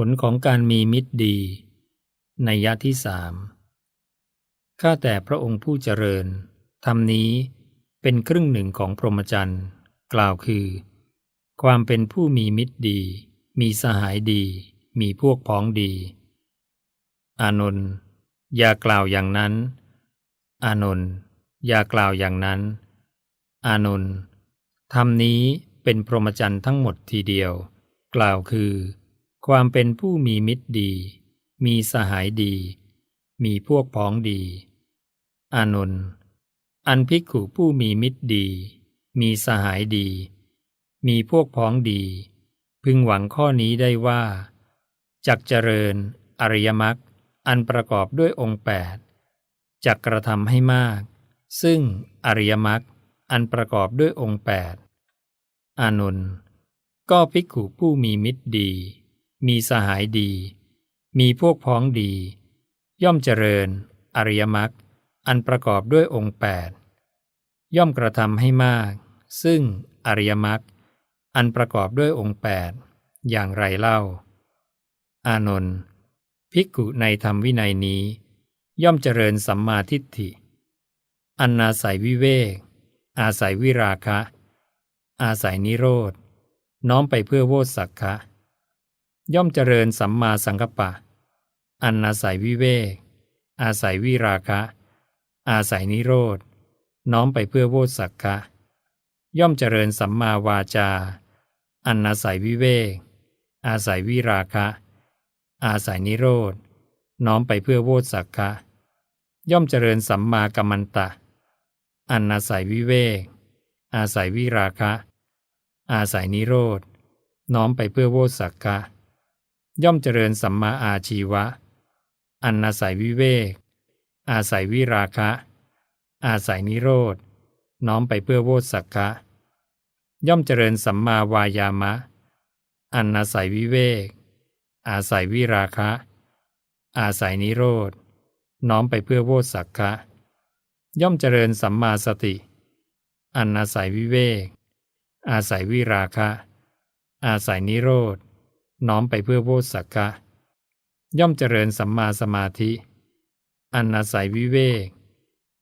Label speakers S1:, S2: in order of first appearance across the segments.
S1: ผลของการมีมิตรดี ในยะที่สามข้าแต่พระองค์ผู้เจริญธรรมนี้เป็นครึ่งหนึ่งของพรหมจรรย์กล่าวคือ ความเป็นผู้มีมิตรดี มีสหายดี มีพวกพ้องดี อานนท์อย่ากล่าวอย่างนั้น อานนท์อย่ากล่าวอย่างนั้น อานนท์ธรรมนี้เป็นพรหมจรรย์ทั้งหมดทีเดียว กล่าวคือ ความเป็นผู้มีมิตรดี มีสหายดี มีพวกพ้องดี อานนท์อันภิกขุผู้มีมิตรดี มีสหายดี มีพวกพ้องดี พึงหวังข้อนี้ได้ว่าจักเจริญ อริยมรรคอันประกอบด้วยองค์แปดจักกระทำให้มาก ซึ่งอริยมรรคอันประกอบด้วยองค์แปดอานนท์ก็ภิกขุผู้มีมิตรดี มีสหายดี มีพวกพ้องดี ย่อมเจริญ อริยมรรคอันประกอบด้วยองค์แปดย่อมกระทำให้มาก ซึ่งอริยมรรคอันประกอบด้วยองค์แปดอย่างไรเล่า อานนท์ภิกขุในธรรมวินัยนี้ ย่อมเจริญสัมมาทิฏฐิ อันอาศัยวิเวก อาศัยวิราคะ อาศัยนิโรธ น้อมไปเพื่อโวสักคะ ย่อมเจริญสัมมาสังกัปปะ อันอาศัยวิเวก อาศัยวิราคะ อาศัยนิโรธ น้อมไปเพื่อโวสักคะ ย่อมเจริญสัมมาวาจา อันอาศัยวิเวก อาศัยวิราคะ อาศัยนิโรธ น้อมไปเพื่อโวสักคะ ย่อมเจริญสัมมากัมมันตะ อันอาศัยวิเวก อาศัยวิราคะ อาศัยนิโรธ น้อมไปเพื่อโวสักคะ ย่อมเจริญสัมมาอาชีวะ อันอาศัยวิเวก อาศัยวิราคะ อาศัยนิโรธ น้อมไปเพื่อโวสักคะย่อมเจริญสัมมาวายามะ อันอาศัยวิเวก อาศัยวิราคะ อาศัยนิโรธ น้อมไปเพื่อโวสักคะย่อมเจริญสัมมาสติ อันอาศัยวิเวก อาศัยวิราคะ อาศัยนิโรธ น้อมไปเพื่อโวสักะ ย่อมเจริญสัมมาสมาธิ อันอาศัยวิเวก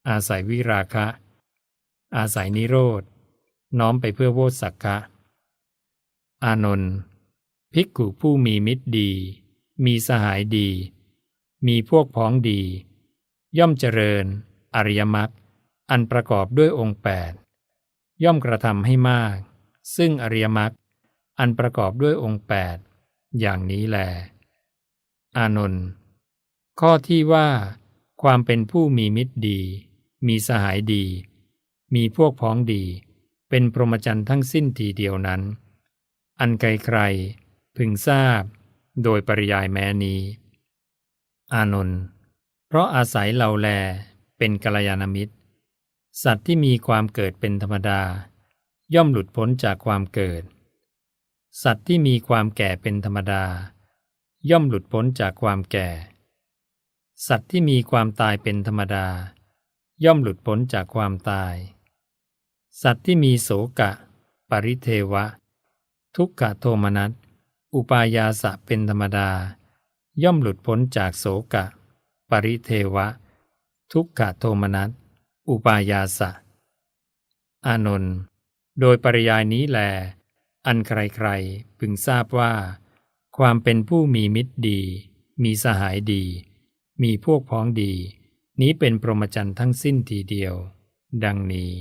S1: อาศัยวิราคะ อาศัยนิโรธ น้อมไปเพื่อโวสักะ อานนท์ภิกขุผู้มีมิตรดี มีสหายดี มีพวกพ้องดี ย่อมเจริญ อริยมรรคอันประกอบด้วยองค์แปดย่อมกระทำให้มาก ซึ่งอริยมรรคอันประกอบด้วยองค์แปด อย่างนี้แล อานนท์ข้อที่ว่าความเป็นผู้มีมิตรดี มีสหายดี มีพวกพ้องดี เป็นพรหมจรรย์ทั้งสิ้นทีเดียวนั้น อันไกลใครพึงทราบ โดยปริยายแม้นี้ อานนท์เพราะอาศัยเราแลเป็นกัลยาณมิตร สัตว์ที่มีความเกิดเป็นธรรมดา ย่อมหลุดพ้นจากความเกิด สัตว์ที่มีความแก่เป็นธรรมดา ย่อมหลุดพ้นจากความแก่ สัตว์ที่มีความตายเป็นธรรมดา ย่อมหลุดพ้นจากความตาย สัตว์ที่มีโสกะ ปริเทวะ ทุกขโทมนัสอุปายาสะเป็นธรรมดา ย่อมหลุดพ้นจากโสกะ ปริเทวะ ทุกขโทมนัสอุปายาสะ อานนท์โดยปริยายนี้แล อันใครๆพึงทราบว่า ความเป็นผู้มีมิตรดี มีสหายดี มีพวกพ้องดี นี้เป็นพรหมจรรย์ทั้งสิ้นทีเดียว ดังนี้